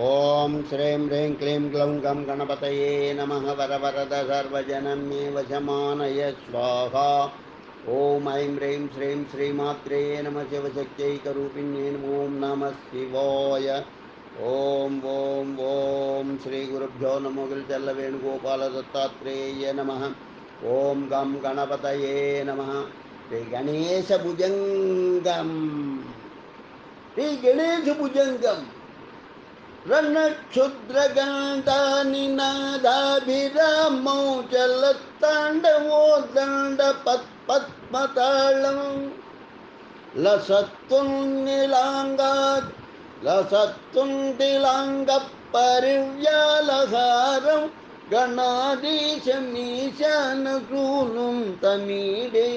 ओम श्रीं ह्रीं क्लीं ग्लौं गं गणपतये नमः वरवरद सर्वजनं मे वशमानय स्वाहा। ॐ ऐं ह्रीं श्रीं श्रीमात्रे नमः शिवशक्त्यैकरूपिण्ये ॐ नमः शिवाय। ॐ ॐ ॐ श्रीगुरुभ्यो नमो गिरिचल्लवेणुगोपालदत्तात्रेय नमः। ॐ गं गणपतये नमः। श्रीगणेशभुजङ्गं श्रीगणेशभुजङ्गम् रणक्षुद्रगान्धानिनादाभिरामौ चलत्ताण्डवो दण्डपत्पद्मताळम् लसत्वं निलाङ्गात् लसत्वं तिलाङ्गपरिव्यालहारं गणाधीशमीशानशूनुं तमीडे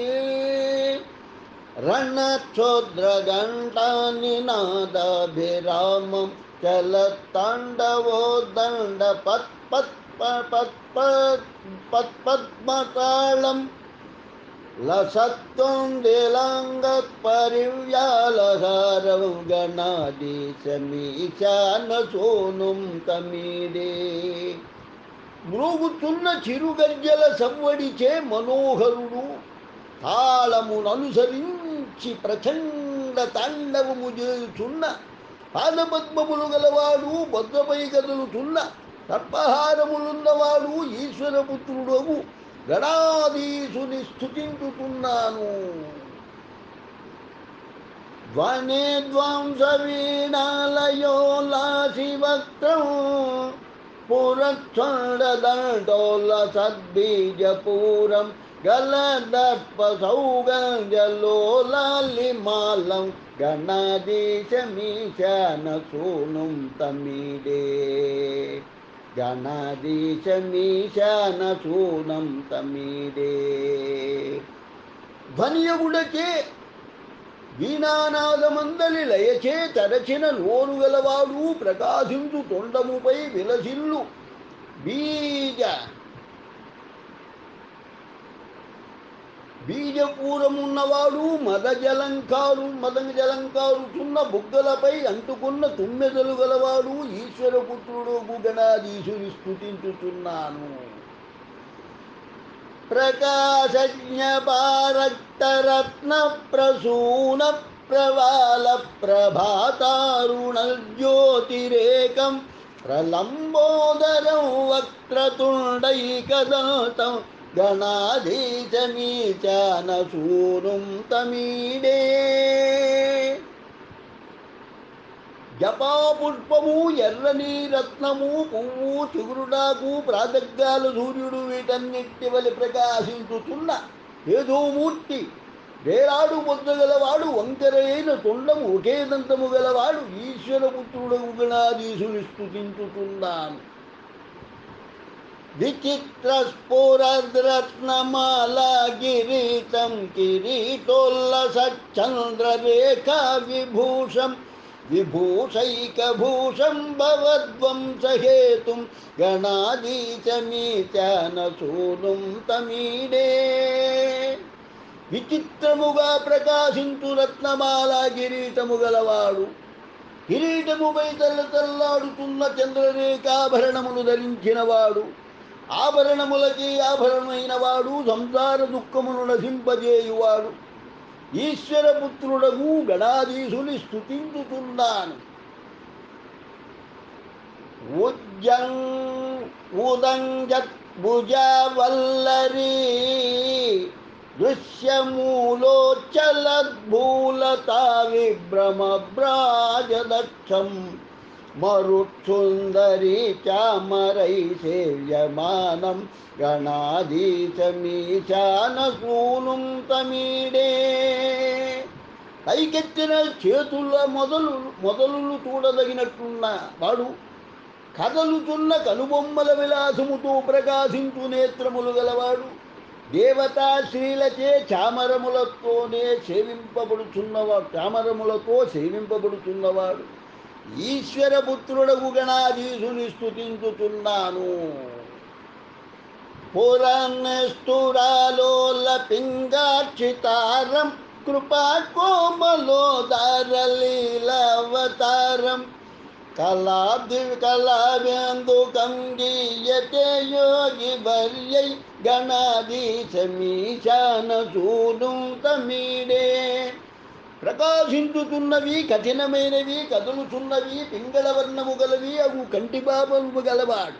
रणक्षुद्रगण्डानिनादाभिरामम् चलत्ताण्डवो दण्ड पत् पत् पत् पत् पत् पद्मताळं लसत्त्वं గణాదీశమీశానసోనుం తమీడే మ్రోగుతున్న చిరుగజ్జల సవ్వడిచే మనోహరుడు తాళముననుసరించి ప్రచండ తాండవము చేస్తున్న పాదపద్మములు గలవాడు భద్రపై కదులుతున్న సర్పహారములున్నవాడు ఈశ్వరపుత్రుడవు గణాధీశుని స్థుతించుతున్నాను. ధ్వనే ధ్వంస వీణాలయో లాసివక్త్రం పురక్షణదండోల సద్బీజపూరం గలదర్ప సౌగంజలోలాలిమాలం గణాధీశమీశాన సూనుం తమీడే గణాధీశమీశాన సూనం తమీడే ధ్వనియగుడచే వీణానాదమందలి లయచే తరచిన నోరు గలవాడు ప్రకాశించు తొండముపై విలసిల్లు. బీజ బీజపూరమున్నవాడు మద జలంకారు చున్న జలంకారుచున్న బుగ్గలపై అంటుకున్న తుమ్మెదలు గలవాడు ఈశ్వరపుత్రుడు గణాధీశుని స్థుతించుచున్నాను ప్రకాశజ్ఞపారత్తరత్న ప్రసూన ప్రవాల ప్రభాతారుణజ్యోతిరేకం ప్రలంబోదరం వక్రతుండైకదంతం గణాధీశమీచానసూనుం తమీడే. జపాపుష్పము ఎర్రని రత్నము పువ్వు చిగురుడాకు ప్రాతగ్గాలు సూర్యుడు వీటన్నిటి వలి ప్రకాశించుతున్న ఏదోమూర్తి వేలాడు పొందగలవాడు వంకరైన తొండము ఒకే దంతము గలవాడు ఈశ్వరపుత్రుడు గణాధీశుని స్థుతించుతున్నాను విచిత్ర స్ఫురద్రత్నమాలా గిరీటం కిరీటోల్లస చంద్రరేఖా విభూషం విభూషైకభూషం భవద్వంసహేతుం గణాదీశమీచాన సూనుం తమీడే. విచిత్రముగా ప్రకాశించు రత్నమాల కిరీటము గలవాడు కిరీటముపై తెల్ల తెల్లాడుతున్న చంద్రరేఖాభరణములు ధరించినవాడు ఆభరణములకి ఆభరణమైన వాడు సంసార దుఃఖమును నశింపజేయువాడు. ఈశ్వరపుత్రుడగు గణాధీశుని స్థుతించుతున్నాను ఉజ్జం ఉదంజత్ భుజవల్లరీ దృశ్యమూలోచ్చలద్భూలతా విభ్రమభ్రాజదక్షం మరుత్సుందరీ చామరై సేవ్యమానం గణాధీశమీశాన సూనుం తమీడే పైకెత్తిన చేతుల మొదలు మొదలు చూడదగినట్టున్న వాడు కదలుతున్న కనుబొమ్మల విలాసముతో ప్రకాశించు నేత్రములు గలవాడు. దేవతా శ్రీలచే చామరములతోనే సేవింపబడుచున్నవాడు చామరములతో సేవింపబడుచున్నవాడు. ఈశ్వరపుత్రుడగు గణాధీశుని స్థుతించుతున్నాను పురాణస్తురాలోల పింగాక్షితారం కృపా కోమలోదారలీలావతారం కళాది కళావ్యందుకం కంగీయతే యోగి వర్యై గణాధీశమీశాన సూను తమీడే ప్రకాశించుతున్నవి కఠినమైనవి కదులుతున్నవి పింగళవర్ణము గలవి అవు కంటి గలవాడు.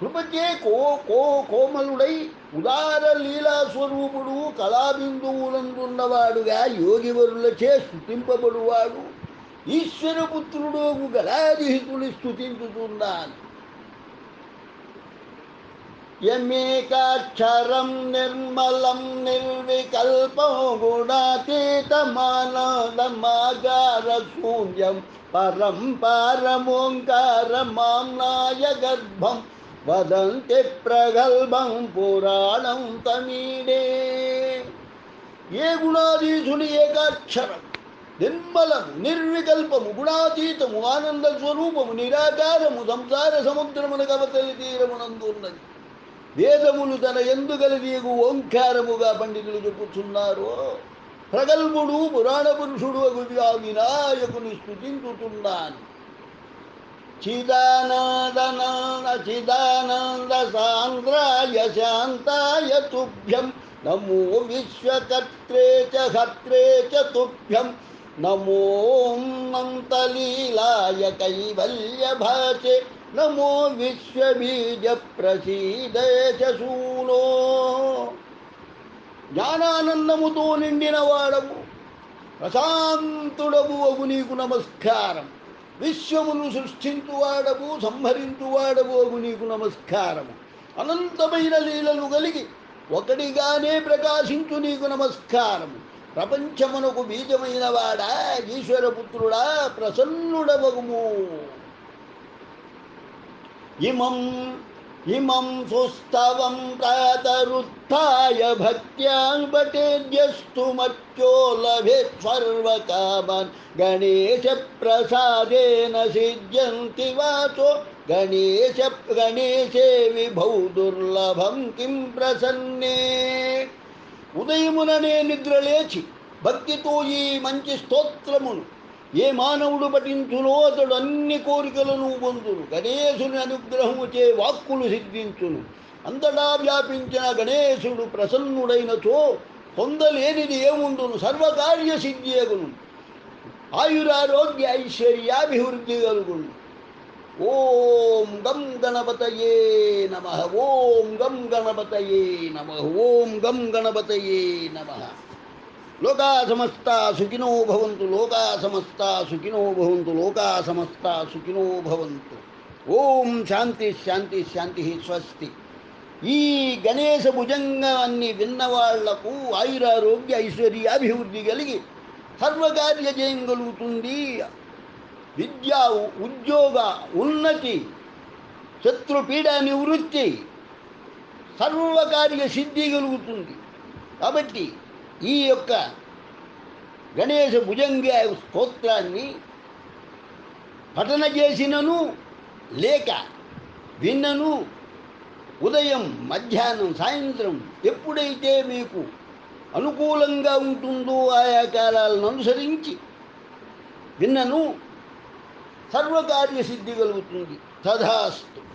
కృపచే కో కో కోమలుడై ఉదార లీలా స్వరూపుడు కళాబిందువులందున్నవాడుగా యోగివరులచే స్థుతింపబడువాడు ఈశ్వరపుత్రుడు గలాదిహితుని స్థుతించుతున్నాను యమేకాక్షరం నిర్మలం నిర్వికల్పం గుణాతీతమానదమాగార శూన్యం పరం పారమోంకారమాంనాయ గర్భం వదంతి ప్రగల్భం పురాణం తమీడే ఏ గుణాధీశుని ఏకాక్షరం నిర్మలము నిర్వికల్పము గుణాతీతము ఆనంద స్వరూపము నిరాకారము సంసార సముద్రమునకు అవతలి తీరమునందున్నది వేదములు తన ఎందు ఓంకారముగా పండితులు చెప్పుచున్నారు ప్రగల్భుడు పురాణ పురుషుడు ఆ వినాయకుని స్థుతించుతున్నాను చిదానందనాన చిదానంద సాంద్రాయ శాంతాయ తుభ్యం నమో విశ్వకర్త్రే చ హర్త్రే చ తుభ్యం నమో నంతలీలాయ కైవల్య భాషే. నమో విశ్వబీజ జ్ఞానానందముతో నిండిన వాడము ప్రశాంతుడము అవు నీకు నమస్కారం. విశ్వమును సృష్టించువాడము సంహరించువాడము అవు నీకు నమస్కారము అనంతమైన లీలలు కలిగి ఒకటిగానే ప్రకాశించు నీకు నమస్కారము ప్రపంచమునకు బీజమైన వాడా ఈశ్వరపుత్రుడా ప్రసన్నుడవగుము. ఇమం ఇమం సుస్తవం ప్రాతరుత్థాయ భక్త్యా పటేద్యస్తు మచ్చో లభేత్ సర్వకామాన్ గణేశ ప్రసాదేన సిద్ధ్యంతి వాచో గణేశ గణేశే విభౌ దుర్లభం కిం ప్రసన్నే ఉదయముననే నిద్రలేచి భక్తితో ఈ మంచి స్తోత్రమును ఏ మానవుడు పఠించునో అతడు అన్ని కోరికలను పొందును గణేశుని అనుగ్రహము చే వాక్కులు సిద్ధించును అంతటా వ్యాపించిన గణేశుడు ప్రసన్నుడైనచో పొందలేనిది ఏముండును సర్వకార్య సిద్ధియగును ఆయురారోగ్య ఐశ్వర్యాభివృద్ధి కలుగును ఓం గం గణపతయే నమ ఓం గం గణపతయే నమ ఓం గం గణపతయే నమ లోకా సమస్త సుఖినో భవంతు లోకా సమస్త సుఖినో భవంతు లోకా సమస్త సుఖినో భవంతు. ఓం శాంతి శాంతి శాంతి స్వస్తి. ఈ గణేశ భుజంగాన్ని విన్నవాళ్ళకు ఆయురారోగ్య ఐశ్వర్య అభివృద్ధి కలిగి సర్వకార్య జయం కలుగుతుంది. విద్య ఉద్యోగ ఉన్నతి శత్రుపీడ నివృత్తి సర్వకార్య సిద్ధి కలుగుతుంది. కాబట్టి ఈ యొక్క గణేశ భుజంగా స్తోత్రాన్ని పఠన చేసినను లేక విన్నను ఉదయం మధ్యాహ్నం సాయంత్రం ఎప్పుడైతే మీకు అనుకూలంగా ఉంటుందో ఆయా కాలాలను అనుసరించి విన్నను సర్వకార్య సిద్ధి కలుగుతుంది. తథాస్తు.